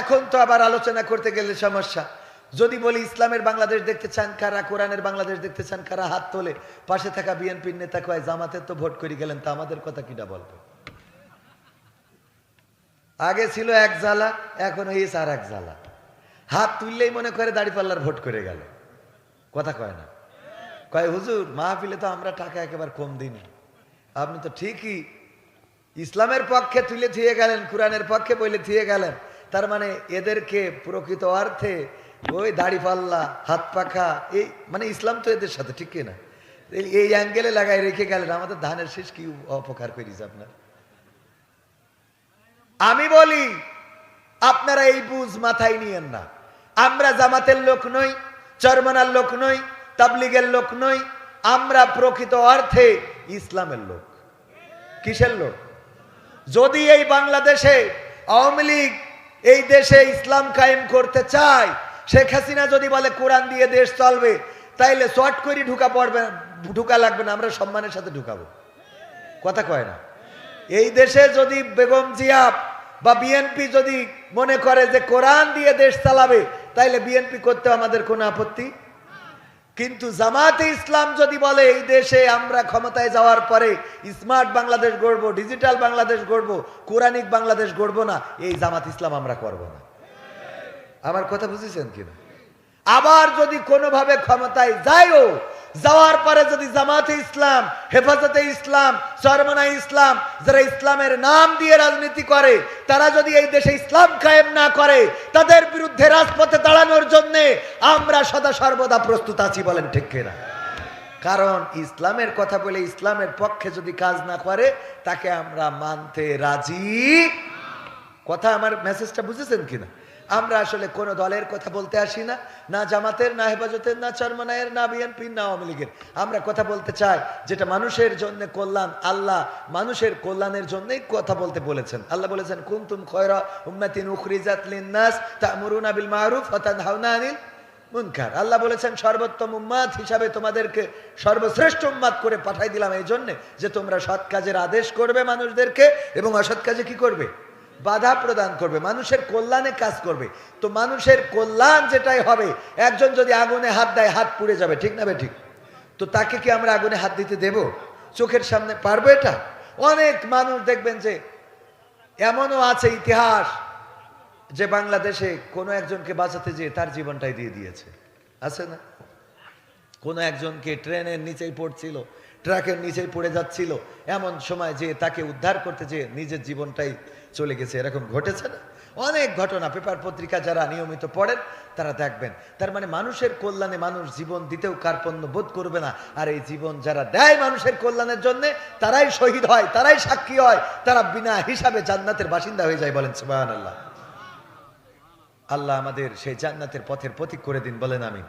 এখন তো আবার আলোচনা করতে গেলে সমস্যা। যদি বলি ইসলামের বাংলাদেশ দেখতে চান কারা, কোরআনের বাংলাদেশ দেখতে চান কারা, হাত তোলে, পাশে থাকা বিএনপির নেতা কয়, জামাতের তো ভোট করে গেলেন, তা আমাদের কথা কিটা বলব আগে ছিল এক জ্বালা, এখন হয়েছে আর এক জ্বালা। হাত তুললেই মনে করে দাড়িপাল্লার ভোট করে গেল। কথা কয় না? কয়, হুজুর, মাহফিলে তো আমরা টাকা একেবারে কম দিইনি আপনি তো ঠিকই ইসলামের পক্ষে তুলে থিয়ে গেলেন, কোরআনের পক্ষে বলে থিয়ে গেলেন। তার মানে এদেরকে প্রকৃত অর্থে ওই দাড়ি পাল্লা, হাত পাখা, এই মানে ইসলাম তো এদের সাথে, ঠিক না? এই- অ্যাঙ্গেলে লাগাই রেখে গেলেন, আমাদের ধানের শেষ কি অপকার করিস আপনার? আমি বলি, আপনারা এই বুঝ মাথায় নিয়েন না। আমরা জামাতের লোক নই, চরমানার লোক নই, তাবলিগের লোক নই, আমরা প্রকৃত অর্থে ইসলামের লোক। কিসের লোক? যদি এই বাংলাদেশে আওয়ামী লীগ এই দেশে ইসলাম কায়েম করতে চায়, শেখ হাসিনা যদি বলে, কোরআন দিয়ে দেশ চলবে, তাইলে শর্ট করে ঢুকা পড়বে, ঢুকা লাগবে না, আমরা সম্মানের সাথে ঢুকাবো। কথা কয় না। এই দেশে যদি বেগম জিয়াব বা বিএনপি যদি মনে করে যে, কোরআন দিয়ে দেশ চালাবে, তাইলে বিএনপি করতে আমাদের কোনো আপত্তি কিন্তু জামাতে ইসলাম যদি বলে, এই দেশে আমরা ক্ষমতায় যাওয়ার পরে স্মার্ট বাংলাদেশ গড়ব ডিজিটাল বাংলাদেশ গড়ব, কোরআনিক বাংলাদেশ গড়ব না, এই জামাত ইসলাম আমরা করব না। আমার কথা বুঝেছেন কিনা? আবার যদি কোনোভাবে ক্ষমতায় যায়ও যাওয়ার পরে যদি জামাতে ইসলাম, হেফাজতে ইসলাম, সরমনা ইসলাম, যারা ইসলামের নাম দিয়ে রাজনীতি করে, তারা যদি এই দেশে ইসলাম কায়েম না করে, তাদের বিরুদ্ধে রাজপথে দাঁড়ানোর জন্যে আমরা সদা সর্বদা প্রস্তুত আছি বলেন ঠিক কিনা? কারণ ইসলামের কথা বলে ইসলামের পক্ষে যদি কাজ না করে, তাকে আমরা মানতে রাজি। কথা আমার মেসেজটা বুঝেছেন কিনা? আমরা আসলে কোন দলের কথা বলতে আসি না না জামাতের, না হেফাজতের, না চরমনায়ের, না বিএনপির, না আওয়ামী লীগের। আমরা কথা বলতে চাই যেটা মানুষের জন্য কল্যাণ, আল্লাহ মানুষের কল্যাণের জন্যই কথা বলতে বলেছেন। আল্লাহ বলেছেন, কুনতুম খয়রা উম্মাতিন বিল মারুফ ওয়া মুনকার। আল্লাহ বলেছেন, সর্বোত্তম উম্মাদ হিসাবে তোমাদেরকে সর্বশ্রেষ্ঠ উম্মাদ করে পাঠাই দিলাম এই জন্যে যে তোমরা সৎ কাজের আদেশ করবে মানুষদেরকে এবং অসৎ কাজে কি করবে? বাধা প্রদান করবে, মানুষের কল্যাণে কাজ করবে। তো মানুষের কল্যাণ যেটাই হবে, একজন যদি আগুনে হাত দেয়, হাত পুড়ে যাবে, ঠিক না ঠিক? তো তাকে কি আমরা আগুনে হাত দিতে দেব? চোখের সামনে পারব এটা? অনেক মানুষ দেখবেন যে, এমনও আছে ইতিহাস যে বাংলাদেশে কোনো একজনকে বাঁচাতে যেয়ে তার জীবনটাই দিয়ে দিয়েছে। আছে না? কোনো একজনকে ট্রেনের নিচেই পড়ছিল ট্রাকের নিচেই পড়ে যাচ্ছিল। এমন সময় যে তাকে উদ্ধার করতে যেয়ে নিজের জীবনটাই চলে গেছে, এরকম ঘটেছে না? অনেক ঘটনা, পেপার পত্রিকা যারা নিয়মিত পড়েন, তারা দেখবেন। তার মানে মানুষের কল্যাণে মানুষ জীবন দিতেও কার্পণ্য বোধ করবে না। আর এই জীবন যারা দেয় মানুষের কল্যাণের জন্য, তারাই শহীদ হয়, তারাই সাক্ষী হয়। তারা বিনা হিসাবে জান্নাতের বাসিন্দা হয়ে যায় বলেন সুবাহ আল্লাহ আল্লাহ আমাদের সেই জান্নাতের পথের প্রতীক করে দিন, বলেন আমি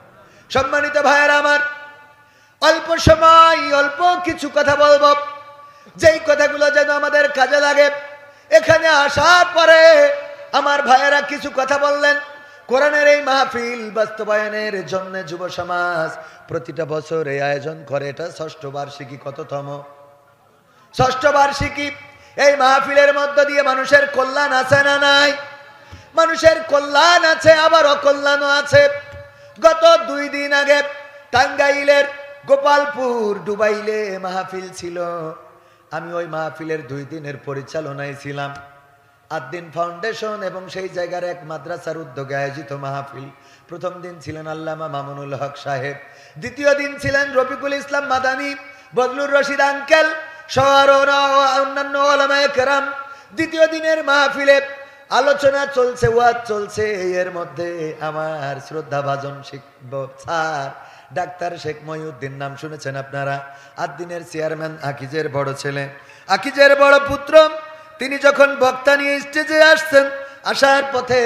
সম্মানিত ভাইয়েরা আমার অল্প সময়, অল্প কিছু কথা বলব। যেই কথাগুলো যেন আমাদের কাজে লাগে। এখানে আসার পরে আমার ভাইয়েরা কিছু কথা বললেন। কোরআনের এই মাহফিল বাস্তবায়নের জন্য যুব সমাজ প্রতিটা বছর এই আয়োজন করে। এটা ষষ্ঠ বার্ষিকী কততম? ষষ্ঠ বার্ষিকী। এই মাহফিলের মধ্য দিয়ে মানুষের কল্যাণ আছে না নাই? মানুষের কল্যাণ আছে, আবার অকল্যাণও আছে। গত দুই দিন আগে টাঙ্গাইলের গোপালপুর ডুবাইলে মাহফিল ছিল। আমি ওই মাহফিলের দুই দিনের পরিচালনায় ছিলাম। আদ্দিন ফাউন্ডেশন এবং সেই জায়গার এক মাদ্রাসার উদ্যোগে আয়োজিত মাহফিল। প্রথম দিন ছিলেন আল্লামা মামুনুল হক সাহেব। দ্বিতীয় দিন ছিলেন রফিকুল ইসলাম মাদানী, বদলুর রশিদ আঙ্কেল সহ আরও অন্যান্য কেরাম। দ্বিতীয় দিনের মাহফিলে আলোচনা চলছে, ওয়াজ চলছে। এর মধ্যে আমার শ্রদ্ধা ভাজন শিখব স্যার ডাক্তার শেখ মহিউদ্দিন, নাম শুনেছেন আপনারা। আদ্দিনের চেয়ারম্যান আকিজের বড় ছেলে। আকিজের বড় পুত্র, তিনি যখন বক্তা নিয়ে স্টেজে আসছেন, আসার পথে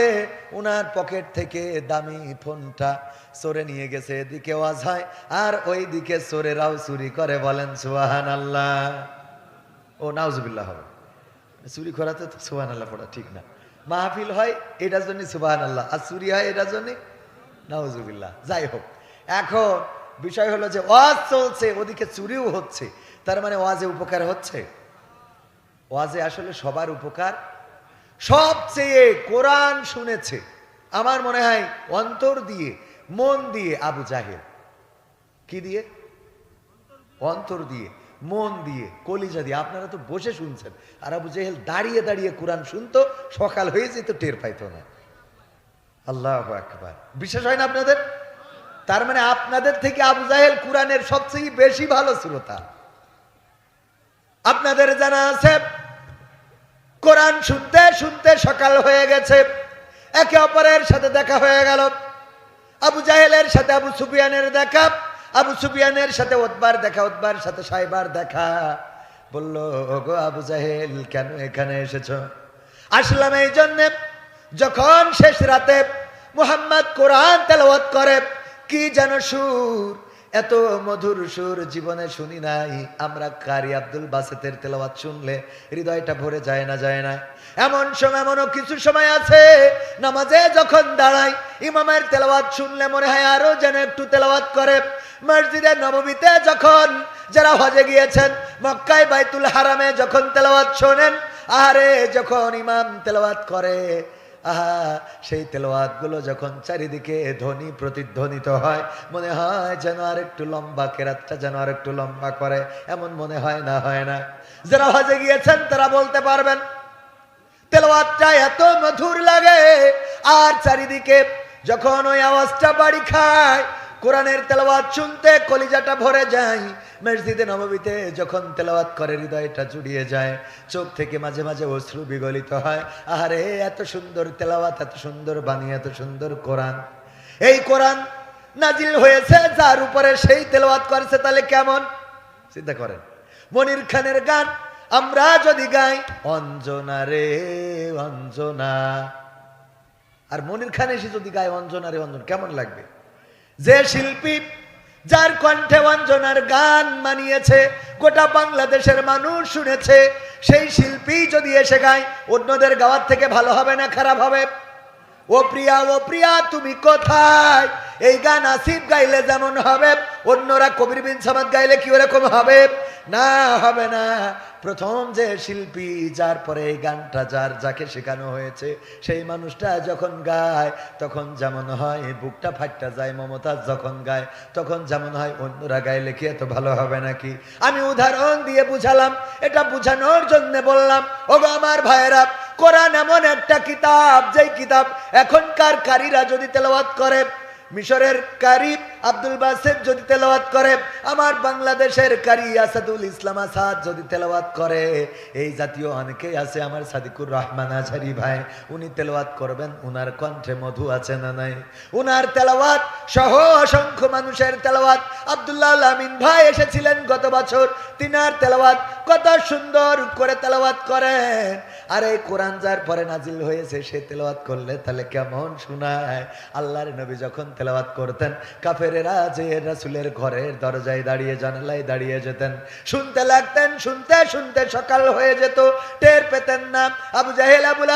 ওনার পকেট থেকে দামি ফোনটা সরে নিয়ে গেছে। এদিকে ওয়াজ হয়, আর ওই দিকে সরেরাও চুরি করে বলেন সুহান আল্লাহ ও, নাউজুবিল্লাহ হবে। চুরি করাতে তো সুবাহ আল্লাহ পড়া ঠিক না। মাহফিল হয় এটার জন্য সুবাহ আল্লাহ আর চুরি হয় এটার জন্য নাউজুবিল্লাহ। যাই হোক এখন বিষয় হলো যে ওয়াজ চলছে, ওদিকে চুরিও হচ্ছে। তার মানে ওয়াজে উপকার হচ্ছে? ওয়াজে আসলে সবার উপকার? সবচেয়ে কোরআন শুনেছে, আমার মনে হয় অন্তর দিয়ে, মন দিয়ে আবু জাহেল। কি দিয়ে? অন্তর দিয়ে, মন দিয়ে, কলিজা দিয়ে। আপনারা তো বসে শুনছেন। আর আবু জাহেল দাঁড়িয়ে দাঁড়িয়ে কোরআন শুনতো, সকাল হয়ে যেত, টের পাইতো না। আল্লাহ একবার বিশ্বাস হয় না আপনাদের? তার মানে আপনাদের থেকে আবু জাহেল কোরআনের সবচেয়ে বেশি ভালো শ্রোতা আপনাদের জানা আছে, কোরআন শুনতে শুনতে সকাল হয়ে গেছে, একে অপরের সাথে দেখা হয়ে গেল। আবু জাহেলের সাথে আবু সুফিয়ানের দেখা, আবু সুফিয়ানের সাথে ওতবার দেখা, ওতবার সাথে সাইবার দেখা। বলল, ওগো আবু জাহেল, কেন এখানে এসেছ? আসলাম এই জন্যে, যখন শেষ রাতে মুহাম্মদ কোরআন তেলাওয়াত করে কি যেন সুর? এত মধুর সুর জীবনে শুনি নাই। আমরা কারি আব্দুল বাসেতের তেলাওয়াত শুনলে হৃদয়টা ভরে যায় না যায় না। এমন সময়, এমনও কিছু সময় আছে, নামাজে যখন দাঁড়াই, ইমামের তেলাওয়াত শুনলে মনে হয় আরও যেন একটু তেলাওয়াত করে। মসজিদের নবমীতে যখন যারা হজে গিয়েছেন, মক্কায় বাইতুল হারামে যখন তেলাওয়াত শোনেন আরে যখন ইমাম তেলাওয়াত করে আহা, সেই তেলোয়াতগুলো যখন চারিদিকে ধ্বনি প্রতিধ্বনিত হয়, মনে হয় যেন আর একটু লম্বা কেরাতটা যেন আর একটু লম্বা করে, এমন মনে হয় না হয় না। যারা হজে গিয়েছেন, তারা বলতে পারবেন, তেলোয়াতটা এত মধুর লাগে, আর চারিদিকে যখন ওই আওয়াজটা বাড়ি খায় কোরআনের তেলাওয়াত শুনতে কলিজাটা ভরে যায়। মসজিদে নবমীতে যখন তেলাওয়াত করে, হৃদয়টা জুড়িয়ে যায়, চোখ থেকে মাঝে মাঝে অশ্রু বিগলিত হয়। আরে এত সুন্দর তেলাওয়াত, এত সুন্দর বাণী, এত সুন্দর কোরআন। এই কোরআন নাজিল হয়েছে, যার উপরে সেই তেলাওয়াত করেছে, তাহলে কেমন? চিন্তা করেন। মনির খানের গান, আমরা যদি গাই, অঞ্জনা রে, অঞ্জনা। আর মনির খান এসে যদি গায়, অঞ্জনা রে, অঞ্জন, কেমন লাগবে? যে শিল্পী যার কণ্ঠে অঞ্জনার গান মানিয়েছে, গোটা বাংলাদেশের মানুষ শুনেছে, সেই শিল্পী যদি এসে গায়, অন্যদের গাওয়ার থেকে ভালো হবে না, খারাপ হবে? ও প্রিয়া ও প্রিয়া, তুমি কোথায়? এই গান আসিফ গাইলে যেমন হবে, অন্যরা কবির বিন সামাদ গাইলে কি ওরকম হবে? না হবে না। প্রথম যে শিল্পী যার পরে এই গানটা যার, যাকে শেখানো হয়েছে, সেই মানুষটা যখন গায়, তখন যেমন হয় বুকটা ফাটটা যায়, মমতাজ যখন গায়, তখন যেমন হয় অন্যরা গাইলে কি এত ভালো হবে নাকি? আমি উদাহরণ দিয়ে বুঝালাম, এটা বুঝানোর জন্য বললাম, ওগো আমার ভাইয়েরা, কোরআন এমন একটা কিতাব, যেই কিতাব এখনকার কারীরা যদি তেলাওয়াত করে মিশরের কারি আব্দুল বাসেদ যদি তেলাওয়াত করে, আমার বাংলাদেশের কারি আসাদুল ইসলাম আসাদ যদি তেলাওয়াত করে, এই জাতীয় অনেকেই আছে আমার সাদিকুর রহমান আঝারি ভাই, উনি তেলাওয়াত করবেন, উনার কণ্ঠে মধু আছে না নাই? উনার তেলাওয়াত সহ অসংখ্য মানুষের তেলাওয়াত। আব্দুল্লাহ আমিন ভাই এসেছিলেন গত বছর, তিনার তেলাওয়াত কত সুন্দর করে তেলাওয়াত করেন। আর এই কোরআন যার পরে নাজিল হয়েছে, সে তেলাওয়াত করলে তাহলে কেমন শোনায়? আল্লাহর নবী যখন তেলাওয়াত করতেন, কাফেরেরা যে রাসুলের ঘরের দরজায় দাঁড়িয়ে, জানালায় দাঁড়িয়ে যেতেন, শুনতে লাগতেন, শুনতে শুনতে সকাল হয়ে যেত, টের পেতেন না। আবু জাহেল আবুল